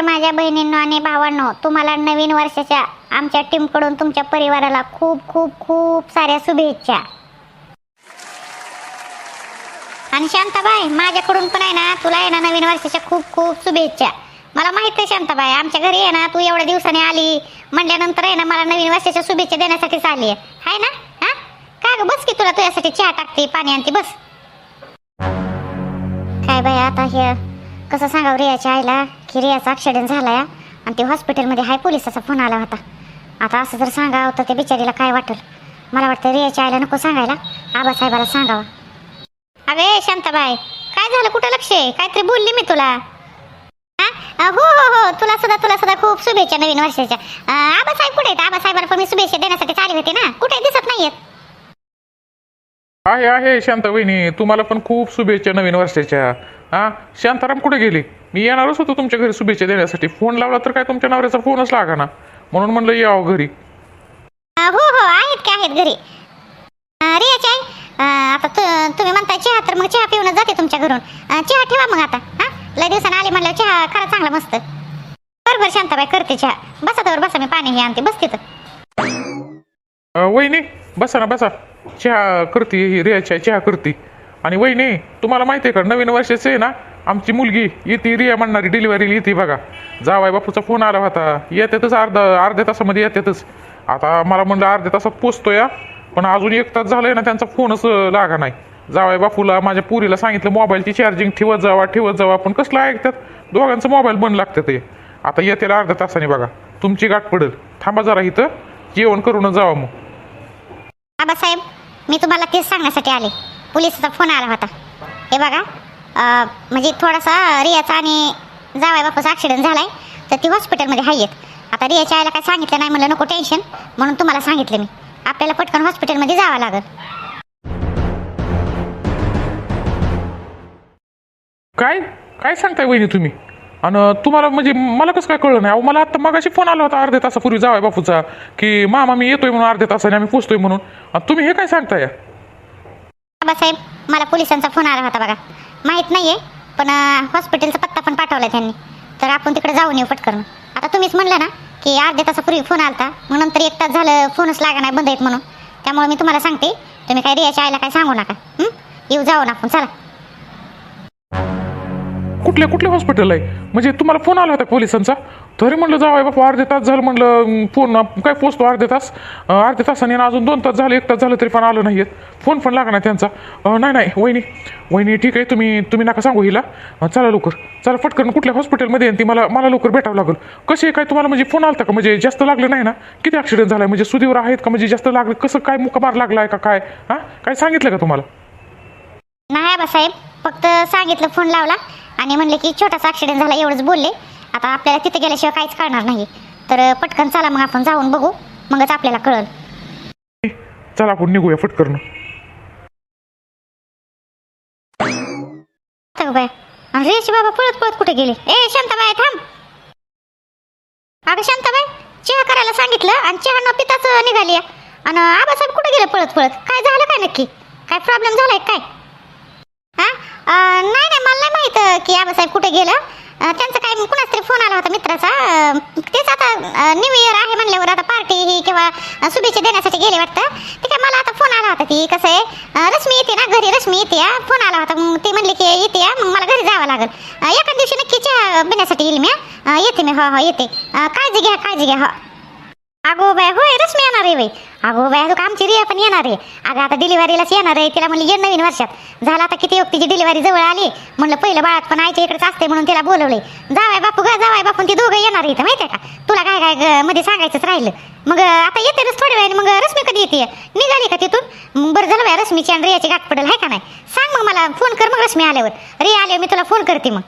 माझ्या बहिणींनो आणि भावांनो तुम्हाला नवीन वर्षाच्या आमच्या टीमकडून तुमच्या परिवाराला खूप खूप खूप साऱ्या शुभेच्छा. आणि शांताबाई माझ्याकडून पण आहे ना तुला आहे ना नवीन वर्षाच्या खूप खूप शुभेच्छा. मला माहीत आहे शांताबाई आमच्या घरी आहे ना तू एवढ्या दिवसाने आली म्हणल्यानंतर आहे ना मला नवीन वर्षाच्या शुभेच्छा देण्यासाठीच आली आहे. हाय ना? हा? काय ग बस की तुला तुझ्यासाठी चहा टाकते पाणी आणते बस. काय बाई आता हे कसं सांगावं रियाच्या आईला की रियाचा ॲक्सिडेंट झालाय आणि ते हॉस्पिटलमध्ये हाय पोलिसाचा फोन आला होता. आता असं जर सांगावं तर ते बिचारीला काय वाटेल? मला वाटतं रियाच्या आईला नको सांगायला. आबासाहेबाला सांगावं. अगे शांताबाई काय झालं? कुठं लक्ष आहे? काहीतरी बोलली मी तुला. हा? हो हो हो. तुला सुद्धा तुला सुद्धा खूप शुभेच्छा नवीन वर्षाच्या. अ, आबासाहेब कुठे आहेत? आबासाहेबाला पण मी शुभेच्छा देण्यासाठी चालली होती ना? कुठे दिसत नाहीयेत. आहे आहे शांता वहिनी तुम्हाला पण खूप शुभेच्छा नवीन वर्षाच्या. हा? शांताराम कुठे गेली? मी येणारच होतो तुमच्या घरी शुभेच्छा देण्यासाठी. फोन लावला तर काय तुमच्या नवऱ्याचा फोनच लागा ना. म्हणून म्हणलं यावं घरी. हो हो आहेत की आहेत घरी. अ, रियाची आई अ, आता तु- तुम्ही म्हणताय चहा तर मग चहा पिऊनच जाते तुमच्या घरून. अ, चहा ठेवा मग आता हा? लय दिवसानं आले म्हणलं चहा खरा चांगला मस्त. बरोबर शांताबाई करते चहा. बसा त्यावर बसा मी पाणी हे आणते. बस तिथं. अं, वहिनी बसा ना बसा. चहा करते ही रिया चहा चहा करते. आणि वहिनी तुम्हाला माहिती आहे का नवीन वर्षाचे आहे ना आमची मुलगी येते रिया म्हणणारी डिलिव्हरी येते बघा. जावाय बापूचा फोन आला होता. येतातच अर्धा अर्ध्या तासामध्ये येतातच आता मला म्हणलं अर्ध्या तासात पोचतो या पण अजून एक तास झालंय ना त्यांचा फोनच लागा नाही. जावाय बापूला माझ्या पुरीला सांगितलं मोबाईलची चार्जिंग ठेवत जावा ठेवत जावा. पण कसलं ऐकतात? दोघांचं मोबाईल बंद लागतं ते. आता येतेला अर्ध्या तासाने बघा. तुमची गाठ पडेल. थांबा जरा इथं. जेवण करूनच जावा मग. आबासाहेब मी तुम्हाला तेच सांगण्यासाठी आले. पोलिसाचा फोन आला होता. हे बघा म्हणजे थोडासा रियाचा आणि जावाय बापाचा ॲक्सिडेंट झाला आहे तर ती हॉस्पिटलमध्ये आहेत. आता रियाच्या आईला काय सांगितलं नाही म्हणलं नको टेन्शन म्हणून तुम्हाला सांगितलं मी. आपल्याला पटकन हॉस्पिटलमध्ये जावं लागेल. काय? काय सांगताय वहिनी तुम्ही? आणि तुम्हाला म्हणजे मला कसं काय कळलं नाही? अहो मला आता मगाशी फोन आला होता अर्ध्या तासापूर्वी जावाय बापूचा की मामा मी येतोय म्हणून अर्ध्या तासाने आम्ही पोचतोय म्हणून. आणि तुम्ही हे काय सांगताय? बाबासाहेब मला पोलिसांचा फोन आला होता बघा. माहीत नाही आहे पण हॉस्पिटलचा पत्ता पण पाठवला त्यांनी. तर आपण तिकडे जाऊन येऊ पटकन. आता तुम्हीच म्हणलं ना की अर्ध्या तासापूर्वी फोन आला मग नंतर एक तास झालं फोनच लागा नाही बंद आहेत म्हणून. त्यामुळे मी तुम्हाला सांगते तुम्ही काय रियाच्या आईला काय सांगू नका. येऊ जाऊ ना आपण चला. कुठल्या कुठल्या हॉस्पिटल आहे? म्हणजे तुम्हाला फोन आला होता पोलिसांचा? तरी म्हणलं जावाय बापा अर्धे तास झालं म्हणलं फोन काय पोचतो अर्धे तास? अर्धे अर्ध्या तासाने अजून दोन तास झाले एक तास झालं तरी पण आलं नाही आहेत फोन पण लागणार त्यांचा. नाही नाही वहिनी वहिनी ठीक आहे तुम्ही तुम्ही नका सांगू हिला. चला लवकर. चला पटकन कुठल्या हॉस्पिटलमध्ये ती मला मला लवकर भेटावं लागेल. कसे काय तुम्हाला म्हणजे फोन आलता का? म्हणजे जास्त लागलं नाही ना? किती ॲक्सिडेंट झाला आहे म्हणजे सुदीवर आहेत का? म्हणजे जास्त लागलं कसं काय मुकामार लागला आहे का काय? हां? काय सांगितलं का तुम्हाला? नाही बाबासाहेब फक्त सांगितलं फोन लावला आणि म्हणले की छोटासा ॲक्सिडेंट झाला एवढंच बोलले. आता आपल्याला तिथे गेल्याशिवाय काहीच कळणार नाही. तर पटकन चला मग आपण जाऊन बघू. मगच आपल्याला कळल. चला आपण निघूया फटकरनं बाय आणि रेशी बाबा पळत पळत कुठे गेले? ए शांताबाई थांब. अगं शांताबाई चहा करायला सांगितलं आणि चहा न पिताच निघाली. आणि आबासाहेब कुठे गेले पळत पळत? काय झालं काय नक्की? काय प्रॉब्लेम झालाय काय? हा नाही नाही मला नाही माहीत की आबासाहेब कुठे गेलं. त्यांचा काय कुणाच तरी फोन आला होता मित्राचा. तेच आता न्यू इयर आहे म्हणल्यावर आता पार्टी ही किंवा शुभेच्छा देण्यासाठी गेले वाटतं. ते काय मला आता फोन आला होता ती कसं आहे रश्मी येते ना घरी रश्मी येते फोन आला होता. मग ते म्हणले की येते मग मला घरी जावं लागेल. एका दिवशी नक्की चहा पिण्यासाठी येईल मी येते मी हो हो येते. काळजी घ्या काळजी घ्या हो. अगो बाय होय रश्मी येणार आहे बाई. अगो बाय तू का आमची रिया पण येणार आहे. अगं आता डिलिव्हरीलाच येणार आहे तिला म्हणली ये नवीन वर्षात. झालं आता किती तिची डिलिव्हरी जवळ आली. म्हणलं पहिलं बाळात पण आईच्या इकडेच असते म्हणून तिला बोलवले जावाय बापू गा जावाय बापून ती दोघं येणार इथं माहितीये का? तुला काय काय मध्ये सांगायचंच राहिलं. मग आता येते थोड्या वेळाने मग रश्मी कधी येते? निघाली का तिथून? मग बरं झालं बाय रश्मीची आणि रियाची गाठ पडेल आहे का नाही? सांग मग मला फोन कर मग रश्मी आल्यावर. रिया आल्यावर मी तुला फोन करते मग.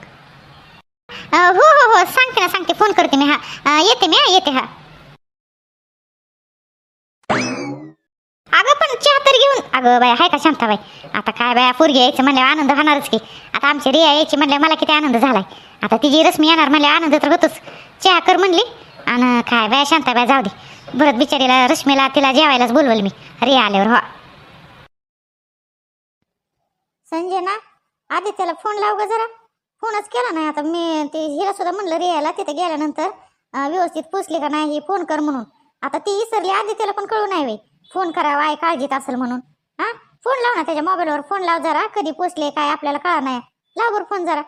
हो हो हो सांगते ना सांगते फोन करते मी हा. येते मी हा येते हा. अगं पण चहा तर घेऊन अगं बाय हाय का शांताबाई? आता काय बाया पोरगी यायचं म्हणल्यावर आनंद होणारच की. आता आमची रिया यायची म्हणल्यावर मला किती आनंद झालाय. आता तिची रश्मी येणार म्हणल्या आनंद तर होतोच. चहा कर म्हणली आणि काय बाया शांताबाई जाऊ दे. भरत बिचारीला रश्मीला तिला जेवायलाच बोलवल मी. रिया आल्यावर हो संजना आदित्यला फोन लाव ग जरा. फोनच केला नाही आता. मी ते हिला सुद्धा म्हणलं रियाला तिथे गेल्यानंतर व्यवस्थित पोचली का नाही फोन कर म्हणून. आता ती विसरली आधी त्याला पण कळू नाही वे फोन करावा आहे काळजीत असेल म्हणून. हा? फोन लाव ना त्याच्या मोबाईलवर फोन लाव जरा. कधी पोचले काय आपल्याला कळा नाही. लाव बरं फोन जरा.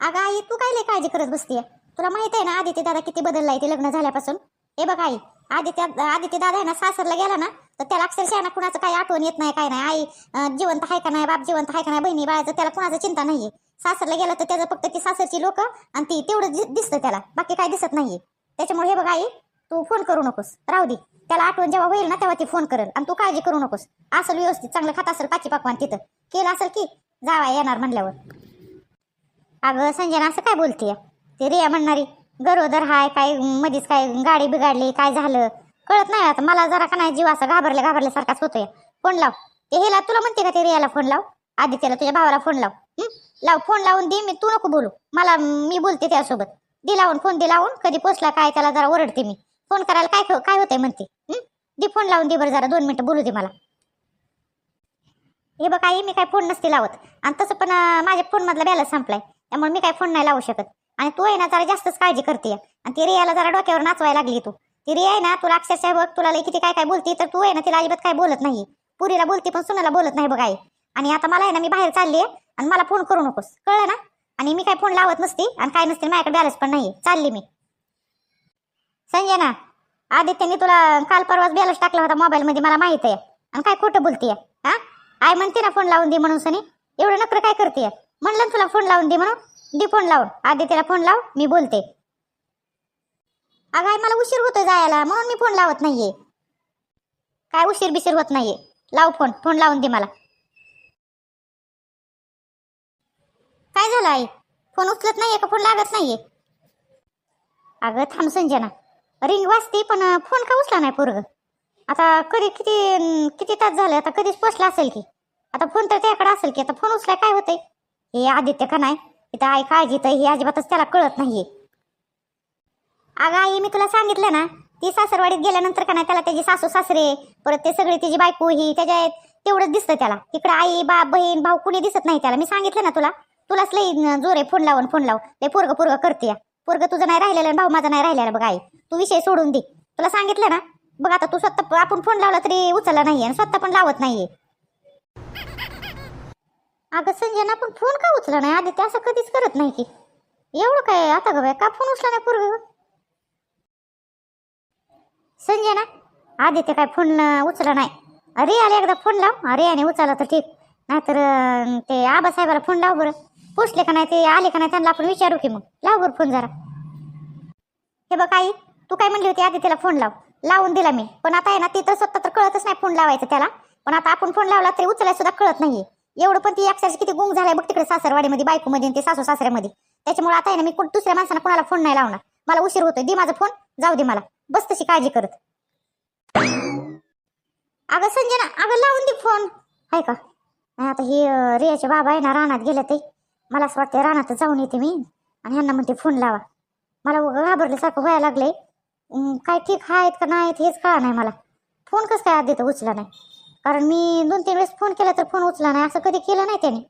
अगं आई तू काय लय काळजी करत बसतीये? तुला माहीत आहे ना आदित्य दादा किती आहे ते लग्न झाल्यापासून? हे बघ आई आदित्य आदित्य दादा आहे ना सासरला गेला ना तर त्याला अक्षरशः ना कुणाचं काही आठवण येत नाही काय नाही. आई जिवंत आहे का नाही बाप जिवंत आहे का नाही बहिणी बाळाचं त्याला कुणाचं चिंता नाहीये. सासरला गेला तर त्याचं फक्त ती सासरची लोक आणि ती तेवढं दिसतं त्याला. बाकी काय दिसत नाहीये. त्याच्यामुळे हे बघ आई तू फोन करू नकोस. राहू दे. त्याला आठवण जेव्हा होईल ना तेव्हा ती फोन करेल. आणि तू काळजी करू नकोस. असं व्यवस्थित चांगलं खात असेल पाची पाकवान तिथं. केलं असेल की जावा येणार म्हणल्यावर. अगं संजना असं काय बोलतीय? ते रिया म्हणणारी गरोदर हाय काय मधीच काय गाडी बिघडली काय झालं? कळत नाही आता. मला जरा का नाही जीव असा घाबरल्या घाबरल्यासारखाच होतोय. फोन लाव. ते हेला तुला म्हणते का ते रियाला फोन लाव? आदित्यला तुझ्या भावाला फोन लाव. लाव फोन लावून दे मी तू नको बोलू. मला मी बोलते त्यासोबत. दे लावून फोन दे लावून. कधी पोचला काय त्याला जरा ओरडते मी. फोन करायला काय काय होतंय म्हणते. दी दे फोन लावून दे बरं जरा दोन मिनटं बोलू दे मला. हे बघ आई मी काय फोन नसते लावत. आणि तसं पण माझ्या फोनमधला बॅलन्स संपलाय. त्यामुळे मी काय फोन नाही लावू शकत. आणि तू आहे ना जरा जास्तच काळजी करते. आणि ती रियाला जरा डोक्यावर नाचवायला लागली तू. ती रिया आहे ना तुला अक्षरशः बघ तुला किती काय काय बोलते तर तू आहे ना तिला अजिबात काय बोलत नाही पुरीला बोलते पण सुनाला बोलत नाही बघ आई. आणि आता मला आहे ना मी बाहेर चालली आहे आणि मला फोन करू नकोस. कळलं ना? आणि मी काय फोन लावत नसते आणि काय नसते माझ्याकडे बॅलन्स पण नाही चालली मी. संजय ना आदित्यने तुला काल परवाच बॅलन्स टाकला होता मोबाईलमध्ये मला माहीत आहे. आणि काय खोटं बोलतीये हा? आय म्हणते ना फोन लावून दे म्हणून सनी. एवढं नकर काय करते म्हणलं तुला फोन लावून दे म्हणून. दे फोन लावून. आदित्यला फोन लाव मी बोलते. अगं आई मला उशीर होतोय जायला म्हणून मी फोन लावत नाहीये. काय उशीर बिशीर होत नाहीये. लाव फोन फोन लावून दे मला. काय झालं आई? फोन उचलत नाहीये का? फोन लागत नाहीये? अगं थांब संजना रिंग वाजते पण फोन का उचला नाही पोरग आता कधी किती किती तास झाले? आता कधीच पोचला असेल की. आता फोन तर त्याकडे असेल की. आता फोन उचलाय काय होतंय? हे आदित्य का नाही? इथं आई काळजी तर ही अजिबातच त्याला कळत नाहीये. अगं आई मी तुला सांगितलं ना ती सासरवाडीत गेल्यानंतर का नाही त्याला त्याची सासू सासरे परत ते सगळी तिची बायको ही त्याच्या तेवढंच दिसतं त्याला. तिकडे आई बाप बहीण भाऊ कुणी दिसत नाही त्याला. मी सांगितलं ना तुला. तुलाच लई जोर आहे फोन लावून फोन लाव ते पोरग पोरग करते पोरग तुझं नाही राहिलेलं भाऊ माझा नाही राहिलेला बघ आई. तू विषय सोडून दे. तुला सांगितलं ना? बघ आता तू स्वतः आपण फोन लावला तरी उचलला नाहीये आणि स्वतः पण लावत नाहीये. अगं संजना पण फोन का उचला नाही? आधी ते असं कधीच करत नाही की. एवढं काय आता गव्या का फोन उचला नाही पोरग? संजना आदित्य काय फोन उचला नाही. अरे आले एकदा फोन लाव. अरे आणि उचलला तर ठीक. नाहीतर ते आबासाहेबाला फोन लाव बरं. पोचले का नाही ते आले का नाही त्यांना आपण विचारू की मग. लाव बरं फोन जरा. हे बघ आई तू काय म्हणली होती आधी त्याला फोन लाव. लावून दिला मी. पण आता आहे ना ती तर स्वतः तर कळतच नाही फोन लावायचा त्याला. पण आता आपण फोन लावला तरी उचलायला सुद्धा कळत नाहीये. एवढं पण ती अक्षरशः किती गुंग झालाय बघ तिकडे सासरवाडीमध्ये बायकोमध्ये ते सासू सासऱ्यामध्ये. त्याच्यामुळे आता आहे ना मी कोण दुसऱ्या माणसाला कोणाला फोन नाही लावणार. मला उशीर होतोय. दे माझा फोन जाऊ दे मला. बस तशी काळजी करत. अगं संजना अगं लावून दे फोन आहे का? नाही आता हे रियाचे बाबा आहे ना रानात गेले ते. मला असं वाटतं रानात जाऊन येते मी. आणि ह्यांना म्हणते फोन लावा. मला उगाच घाबरल्यासारखं व्हायला लागले काय ठीक आहेत का नाहीत हेच कळा नाही मला. फोन कसं काय आधी तर उचला नाही. कारण मी दोन तीन वेळेस फोन केला तर फोन उचला नाही. असं कधी केलं नाही त्याने.